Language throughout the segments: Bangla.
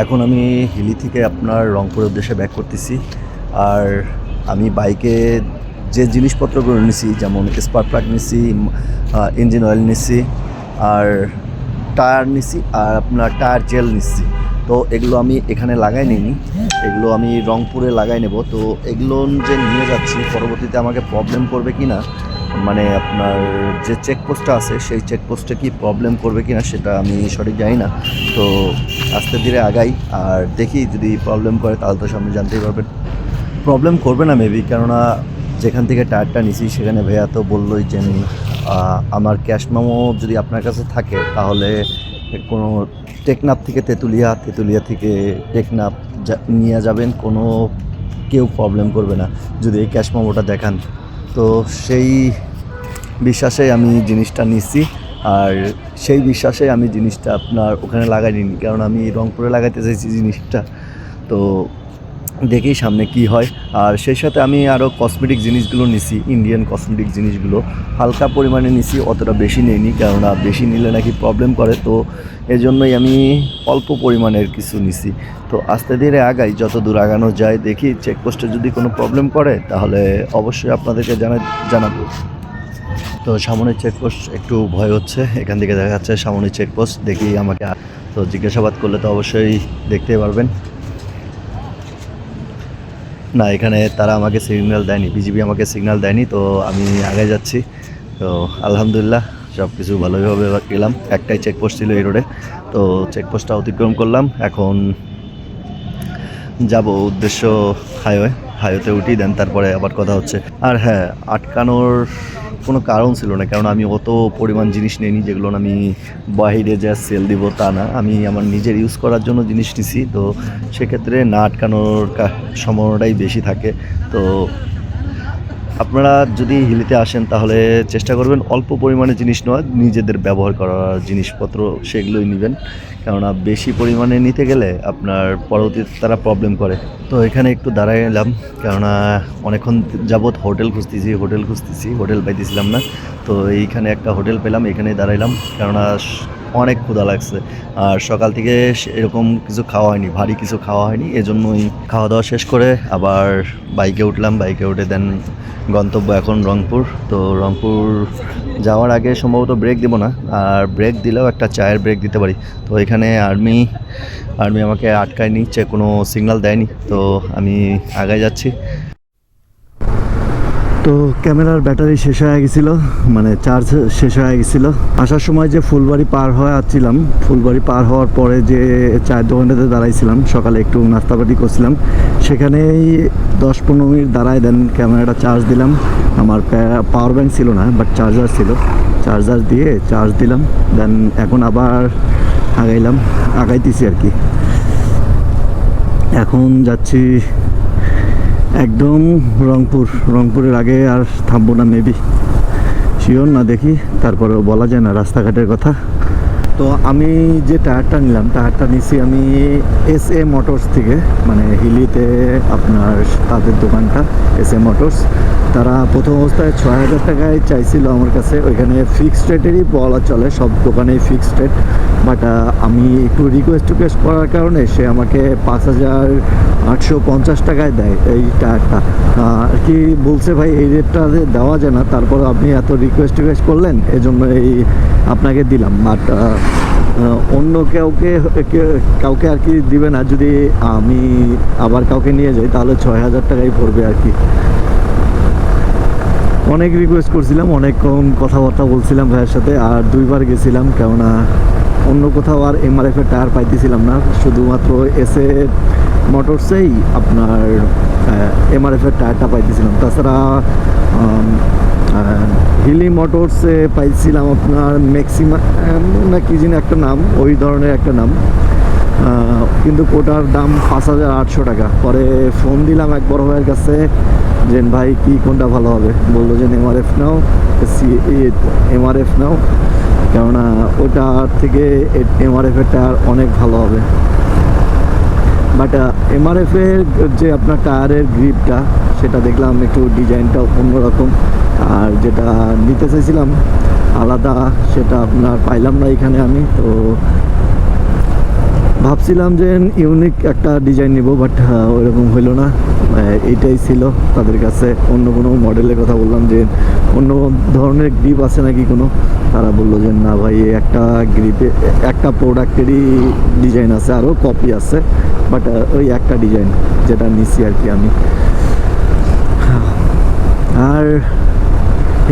এখন আমি হিলি থেকে আপনার রংপুরের উদ্দেশ্যে ব্যাক করতেছি। আর আমি বাইকে যে জিনিসপত্রগুলো নিছি, যেমন স্পার্ক প্লাগ নিছি ইঞ্জিন অয়েল নিছি, আর টায়ার নিছি, আর আপনার টায়ার জেল নিচ্ছি তো এগুলো আমি এখানে লাগাই নিইনি। এগুলো আমি রংপুরে লাগাই নেব। তো এগুলো যে নিয়ে যাচ্ছি, পরবর্তীতে আমাকে প্রবলেম করবে কি না মানে আপনার যে চেকপোস্টটা আছে, সেই চেকপোস্টে কি প্রবলেম করবে কি না সেটা আমি সঠিক জানি না। তো আস্তে ধীরে আগাই আর দেখি যদি প্রবলেম করে তাহলে তো সামনে জানতেই পারবেন। প্রবলেম করবে না মেবি কেননা যেখান থেকে টায়ারটা নিছি সেখানে ভাইয়া তো বললোই যে আমার ক্যাশ মেমো যদি আপনার কাছে থাকে তাহলে কোনো টেকনাপ থেকে তেঁতুলিয়া তেঁতুলিয়া থেকে টেকনাপ নিয়ে যাবেন, কোনো কেউ প্রবলেম করবে না যদি এই ক্যাশ মেমোটা দেখান। তো সেই বিশ্বাসে আমি জিনিসটা নিচ্ছি আর সেই বিশ্বাসে আমি জিনিসটা আপনার ওখানে লাগাই নিই কারণ আমি রংপুরে লাগাইতে চাইছি জিনিসটা। তো দেখি সামনে কি হয়। আর সেই সাথে আমি আরও কসমেটিক জিনিসগুলো নিছি ইন্ডিয়ান কসমেটিক জিনিসগুলো। হালকা পরিমাণে নিছি, অতটা বেশি নেইনি। কেননা বেশি নিলে নাকি প্রবলেম করে। তো এজন্যই আমি অল্প পরিমাণের কিছু নিছি। তো আস্তে ধীরে আগাই, যত দূর আগানো যায় দেখি। চেকপোস্টে যদি কোনো প্রবলেম করে, তাহলে অবশ্যই আপনাদেরকে জানা জানাব। তো সামনের চেকপোস্ট একটু ভয় হচ্ছে, এখান থেকে দেখা যাচ্ছে সামনের চেকপোস্ট দেখি আমাকে তো জিজ্ঞাসাবাদ করলে তো অবশ্যই দেখতে পারবেন। না, এখানে তারা আমাকে সিগন্যাল দেয়নি বিজিবি আমাকে সিগন্যাল দেয়নি, তো আমি আগে যাচ্ছি। তো আলহামদুলিল্লাহ সব কিছু ভালোইভাবে গেলাম। একটাই চেকপোস্ট ছিল এই রোডে তো চেকপোস্টটা অতিক্রম করলাম, এখন যাব উদ্দেশ্য হাইওয়ে হাইওয়েতে উঠি দেন তারপরে আবার কথা হচ্ছে। আর হ্যাঁ আটকানোর কোনো কারণ ছিল না, কারণ আমি অত পরিমাণ জিনিস নিইনি যেগুলো আমি বাইরে যা সেল দিব তা না। আমি আমার নিজের ইউজ করার জন্য জিনিস নিছি, তো সেক্ষেত্রে না আটকানোর সময়টাই বেশি থাকে। তো আপনারা যদি হিলিতে আসেন তাহলে চেষ্টা করবেন অল্প পরিমাণে জিনিস নেওয়া, নিজেদের ব্যবহার করার জিনিসপত্র সেগুলোই নেবেন। কেননা বেশি পরিমাণে নিতে গেলে আপনার পরবর্তীতে তারা প্রবলেম করে। তো এখানে একটু দাঁড়াই এলাম, কেননা অনেকক্ষণ যাবৎ হোটেল খুঁজতেছি হোটেল খুঁজতেছি, হোটেল পাইতেছিলাম না। তো এইখানে একটা হোটেল পেলাম এখানে দাঁড়াইলাম। কেননা অনেক ক্ষুধা লাগছে। আর সকাল থেকে এরকম কিছু খাওয়া হয়নি, ভারী কিছু খাওয়া হয়নি। এজন্যই খাওয়া দাওয়া শেষ করে আবার বাইকে উঠলাম। বাইকে উঠে দেন গন্তব্য এখন রংপুর। তো রংপুর যাওয়ার আগে সম্ভবত ব্রেক দেবো না। আর ব্রেক দিলেও একটা চায়ের ব্রেক দিতে পারি। তো এখানে আর্মি আর্মি আমাকে আটকায় নিচ্ছে কোনো সিগনাল দেয়নি। তো আমি আগে যাচ্ছি। তো ক্যামেরার ব্যাটারি শেষ হয়ে গেছিল মানে চার্জ শেষ হয়ে গেছিল। আসার সময় যে ফুলবাড়ি পার হয়ে আসছিলাম, ফুলবাড়ি পার হওয়ার পরে যে চায়ের দোকানটাতে দাঁড়াইছিলাম, সকালে একটু নাস্তাপাতি করছিলাম, সেখানেই দশ পনেরো মিনিট দাঁড়ায় দেন, ক্যামেরাটা চার্জ দিলাম। আমার পাওয়ার ব্যাংক ছিল না বাট চার্জার ছিল। চার্জার দিয়ে চার্জ দিলাম দেন এখন আবার আগাইলাম, আগাইতেছি আর কি। এখন যাচ্ছি একদম রংপুর। রংপুরের আগে আর থামবো না মেবি শিওর না দেখি তারপরে বলা যায় না, রাস্তাঘাটের কথা। তো আমি যে টায়ারটা নিলাম, টায়ারটা নিছি আমি এস এ মোটরস থেকে মানে হিলিতে আপনার তাদের দোকানটা এস এ মোটরস তারা প্রথম অবস্থায় ছয় হাজার টাকায় চাইছিল আমার কাছে। ওইখানে ফিক্সড রেটেরই বলা চলে, সব দোকানেই ফিক্সড রেট বাট আমি একটু রিকোয়েস্ট টিকোয়েস্ট করার কারণে সে আমাকে পাঁচ হাজার আটশো পঞ্চাশ টাকায় দেয় এই টায়ারটা। আর কি বলছে ভাই, এই রেটটা দেওয়া যায় না তারপর আপনি এত রিকোয়েস্ট টিকোয়েস্ট করলেন, এজন্য এই আপনাকে দিলাম। বাট অন্য কাউকে কাউকে আর কি দিবে না। যদি আমি আবার কাউকে নিয়ে যাই, তাহলে ছয় হাজার টাকাই পড়বে আর কি। অনেক রিকোয়েস্ট করছিলাম, অনেক কম কথাবার্তা বলছিলাম ভাইয়ের সাথে, আর দুইবার গেছিলাম, কেননা অন্য কোথাও আর এমআরএফ এর টায়ার পাইতেছিলাম না। শুধুমাত্র এসে মোটরসেই আপনার এমআরএফ এর টায়ারটা পাইতেছিলাম। তাছাড়া হিলি মোটরসে পাইছিলাম আপনার ম্যাক্সিমাম না কি যেন একটা নাম, ওই ধরনের একটা নাম। কিন্তু ওটার দাম পাঁচ হাজার আটশো টাকা। পরে ফোন দিলাম এক বড় ভাইয়ের কাছে যে ভাই, কি কোনটা ভালো হবে? বলল যে এমআরএফ নাও, সি এমআরএফ নাও, কেননা ওটার থেকে এমআরএফ এর টায়ার অনেক ভালো হবে। বাট এমআরএফ এর যে আপনার টায়ারের গ্রিপটা সেটা দেখলাম একটু ডিজাইনটা অন্যরকম। আর যেটা নিতে চাইছিলাম, আলাদা সেটা আপনার পাইলাম না এখানে আমি, তো ভাবছিলাম যে ইউনিক একটা ডিজাইন নিব বাট ওইরকম হইল না। এইটাই ছিল তাদের কাছে। অন্য কোনো মডেলের কথা বললাম যে অন্য ধরনের গ্রিপ আছে নাকি কোনো? তারা বলল যে, না ভাই একটা গ্রিপে একটা প্রোডাক্টেরই ডিজাইন আছে আরও কপি আছে। বাট ওই একটা ডিজাইন যেটা নিছি আর কি আমি। আর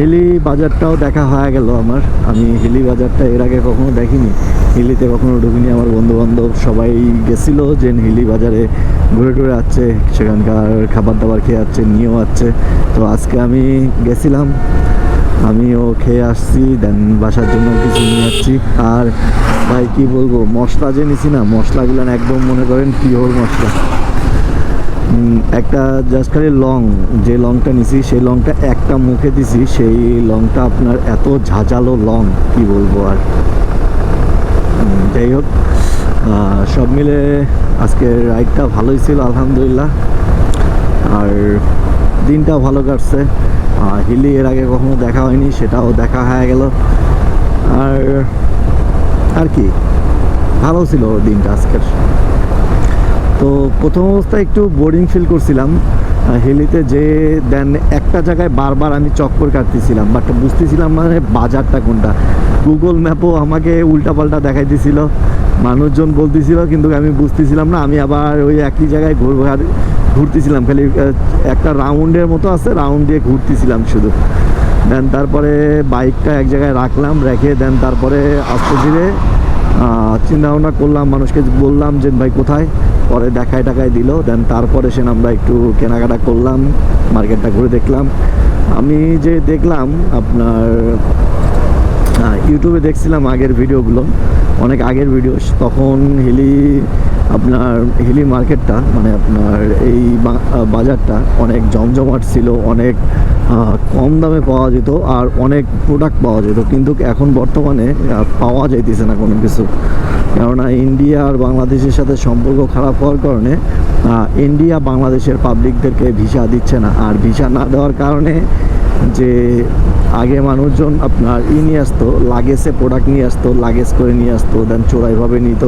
হিলি বাজারটাও দেখা হয়ে গেল আমার। আমি হিলি বাজারটা এর আগে কখনো দেখিনি। হিলিতে কখনো ঢুকিনি। আমার বন্ধু বান্ধব সবাই গেছিল যে হিলি বাজারে ঘুরে টুরে আসছে। সেখানকার খাবার দাবার খেয়ে যাচ্ছে নিয়েও আসছে। তো আজকে আমি গেছিলাম। আমিও খেয়ে আসছি, দেন বাসার জন্য কিছু নিয়ে যাচ্ছি আর ভাই, কি বলব? মশলা যে নিছি না, মশলাগুলো একদম মনে করেন পিওর মশলা। একটা জাস্ট খালি লং যে লংটা নিছি, সেই লংটা একটা মুখে দিছি, সেই লংটা আপনার এত ঝাঁঝালো লং কি বলব আর। যাই হোক সব মিলে আজকে রাইডটা ভালোই ছিল, আলহামদুলিল্লাহ। আর দিনটা ভালো কাটছে। হিলি এর আগে কখনো দেখা হয়নি, সেটাও দেখা হয়ে গেল। আর আর কি, ভালো ছিল দিনটা আজকের। তো প্রথম অবস্থায় একটু বোরিং ফিল করছিলাম। হেলিতে যে দেন একটা জায়গায় বারবার আমি চক্কর কাটতেছিলাম বাট বুঝতেছিলাম মানে বাজারটা কোনটা। গুগল ম্যাপও আমাকে উল্টাপাল্টা দেখাই দিছিল মানুষজন বলতেছিল, কিন্তু আমি বুঝতেছিলাম না। আমি আবার ওই একই জায়গায় ঘুরবো ঘুরতেছিলাম, খালি একটা রাউন্ডের মতো আছে, রাউন্ড দিয়ে ঘুরতেছিলাম শুধু। দেন তারপরে বাইকটা এক জায়গায় রাখলাম, রেখে দেন তারপরে আস্তে ধীরে চিন্তা ভাবনা করলাম, মানুষকে বললাম যে, ভাই, কোথায়? পরে দেখায় টাকায় দিল দেন তারপরে সে আমরা একটু কেনাকাটা করলাম, মার্কেটটা ঘুরে দেখলাম। আমি যে দেখলাম আপনার ইউটিউবে দেখছিলাম আগের ভিডিওগুলো, অনেক আগের ভিডিও তখন হিলি, আপনার হিলি মার্কেটটা মানে আপনার এই বাজারটা অনেক জমজমাট ছিল, অনেক কম দামে পাওয়া যেত আর অনেক প্রোডাক্ট পাওয়া যেত, কিন্তু এখন বর্তমানে পাওয়া যাইতেছে না কোনো কিছু। কেননা ইন্ডিয়া আর বাংলাদেশের সাথে সম্পর্ক খারাপ হওয়ার কারণে ইন্ডিয়া বাংলাদেশের পাবলিকদেরকে ভিসা দিচ্ছে না। আর ভিসা না দেওয়ার কারণে যে আগে মানুষজন আপনার ই নিয়ে আসতো লাগেজে প্রোডাক্ট নিয়ে আসতো লাগেজ করে নিয়ে আসতো দেন চোরাইভাবে নিত,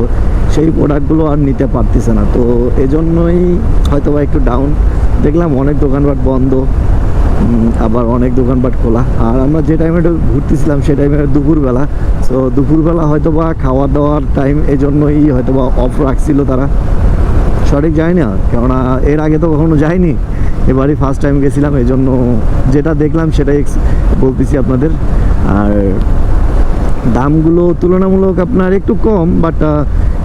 সেই প্রোডাক্টগুলো আর নিতে পারতেছে না। তো এজন্যই হয়তো বা একটু ডাউন দেখলাম অনেক দোকানপাট বন্ধ। আবার অনেক দোকানপাট খোলা। আর আমরা যে টাইমে ঘুরতেছিলাম সেই টাইমে দুপুরবেলা। তো দুপুরবেলা হয়তো বা খাওয়া দাওয়ার টাইম এজন্যই হয়তো বা অফ রাখছিল তারা। সঠিক যায় না কেননা এর আগে তো কখনো যাইনি এবারই ফার্স্ট টাইম গেছিলাম এই জন্য যেটা দেখলাম সেটাই বলতেছি আপনাদের। আর দামগুলো তুলনামূলক আপনার একটু কম বাট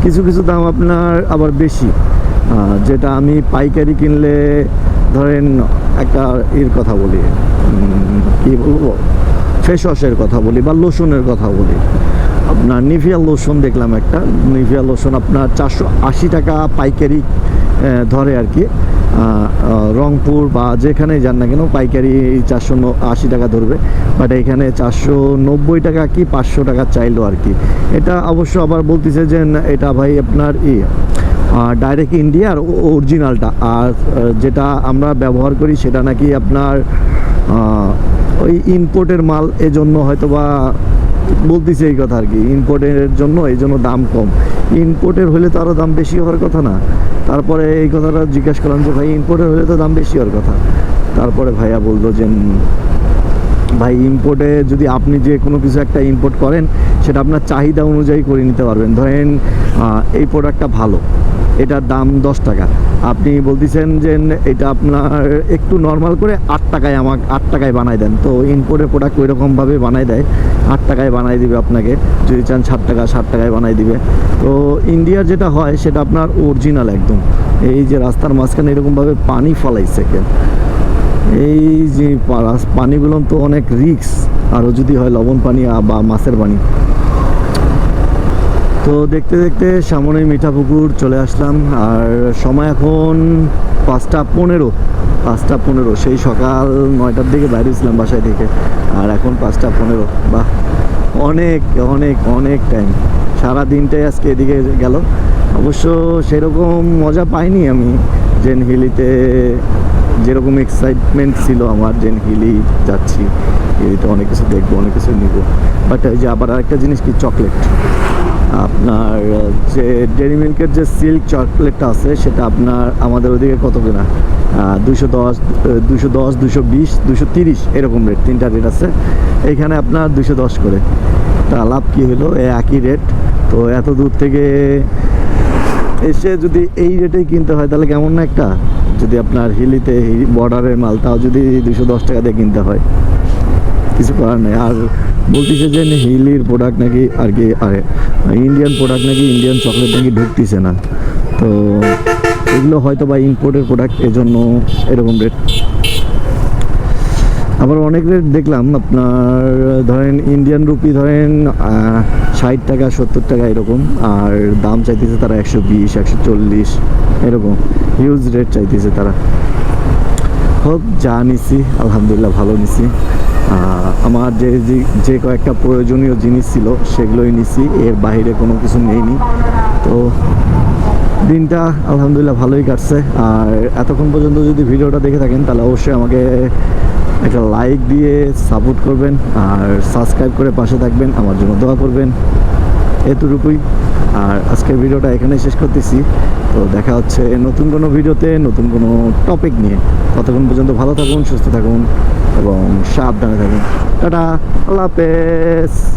কিছু কিছু দাম আপনার আবার বেশি। যেটা আমি পাইকারি কিনলে ধরেন একটা এর কথা বলি কি বলব? ফেস ওয়াশের কথা বলি বা লোশনের কথা বলি। আপনার নিভিয়া লোশন দেখলাম একটা নিভিয়া লোশন আপনার চারশো আশি টাকা পাইকারি ধরে আর কি। রংপুর বা যেখানে যান না কেন পাইকারি চারশো আশি টাকা ধরবে। বাট এখানে চারশো নব্বই টাকা কি পাঁচশো টাকা চাইলো আর কি। এটা অবশ্য আবার বলতেছে যে এটা ভাই আপনার ই ডাইরেক্ট ইন্ডিয়ার অরিজিনালটা আর যেটা আমরা ব্যবহার করি সেটা নাকি আপনার ওই ইম্পোর্টের মাল এজন্য হয়তো বা বলতেছে এই কথা আর কি ইম্পোর্টের জন্য, এই জন্য দাম কম। ইম্পোর্টের হলে তো আরও দাম বেশি হওয়ার কথা না। তারপরে এই কথাটা জিজ্ঞাসা করলাম যে, ভাই ইম্পোর্টের হলে তো দাম বেশি হওয়ার কথা। তারপরে ভাইয়া বলল যে ভাই ইম্পোর্টে যদি আপনি যে কোনো কিছু একটা ইম্পোর্ট করেন, সেটা আপনার চাহিদা অনুযায়ী করে নিতে পারবেন। ধরেন এই প্রোডাক্টটা ভালো। এটার দাম দশ টাকা। আপনি বলতেছেন যে এটা আপনার একটু নর্মাল করে আট টাকায় আমাকে আট টাকায় বানাই দেন। তো ইম্পোর্টের প্রোডাক্ট ওই রকমভাবে বানাই দেয়। আট টাকায় বানাই দিবে আপনাকে। যদি চান ষাট টাকা ষাট টাকায় বানাই দিবে। তো ইন্ডিয়ার যেটা হয়, সেটা আপনার অরিজিনাল একদম। এই যে রাস্তার মাঝখানে এরকমভাবে পানি ফলাইছে কেন এই যে পানিগুলো তো অনেক রিক্স আরও যদি হয় লবণ পানি বা মাছের পানি। তো দেখতে দেখতে সামনে মিঠাপুকুর চলে আসলাম, আর সময় এখন পাঁচটা পনেরো পাঁচটা পনেরো, সেই সকাল নয়টার দিকে বাইরেছিলাম বাসায় থেকে, আর এখন পাঁচটা পনেরো। বাহ, অনেক অনেক অনেক টাইম সারা দিনটাই আজকে এদিকে গেল। অবশ্য সেরকম মজা পাইনি আমি। জেন হিলিতে যেরকম এক্সাইটমেন্ট ছিল আমার যে হিলি যাচ্ছি হিলিতে অনেক কিছু দেখব, অনেক কিছু নিব। বাট এই যে আবার আরেকটা জিনিস কি চকলেট আপনার যে ডেরি মিল্কের যে সিল্ক চকলেটটা আছে, সেটা আপনার আমাদের ওদিকে কত কিনা? দুশো দশ দুশো দশ দুশো বিশ দুশো তিরিশ এরকম রেট তিনটা রেট আছে। এইখানে আপনার দুশো দশ করে। তা লাভ কী হলো? একই রেট তো এত দূর থেকে এসে যদি এই রেটেই কিনতে হয়, তাহলে কেমন না একটা? যদি আপনার হিলিতে বর্ডারের মাল, তাও যদি দুশো দশ টাকা দিয়ে কিনতে হয়। কিছু করার নেই। আর বলতেছে যে হিলির প্রোডাক্ট নাকি আর কি, আরে ইন্ডিয়ান প্রোডাক্ট নাকি ইন্ডিয়ান চকলেট নাকি ঢুকতেছে না। তো এগুলো হয়তো বা ইম্পোর্টের প্রোডাক্ট এজন্য এরকম রেট আবার অনেক রেট দেখলাম, আপনার ধরেন ইন্ডিয়ান রুপি ধরেন ষাট টাকা, সত্তর টাকা এরকম, আর দাম চাইতেছে তারা একশো বিশ, একশো চল্লিশ, এরকম। হিউজ রেট চাইতেছে তারা। হোক, যা নিছি, আলহামদুলিল্লাহ ভালো নিছি। আমার যে যে- কয়েকটা প্রয়োজনীয় জিনিস ছিল, সেগুলোই নিছি। এর বাইরে কোনো কিছু নেইনি। তো দিনটা আলহামদুলিল্লাহ ভালোই কাটছে। আর এতক্ষণ পর্যন্ত যদি ভিডিওটা দেখে থাকেন, তাহলে অবশ্যই আমাকে একটা লাইক দিয়ে সাপোর্ট করবেন। আর সাবস্ক্রাইব করে পাশে থাকবেন। আমার জন্য দোয়া করবেন। এতটুকুই। আর আজকের ভিডিওটা এখানে শেষ করতেছি। তো দেখা হচ্ছে নতুন কোনো ভিডিওতে নতুন কোনো টপিক নিয়ে। ততক্ষণ পর্যন্ত ভালো থাকুন, সুস্থ থাকুন। এবং সাবধানে থাকুন। টাটা আল্লাহ হাফেজ।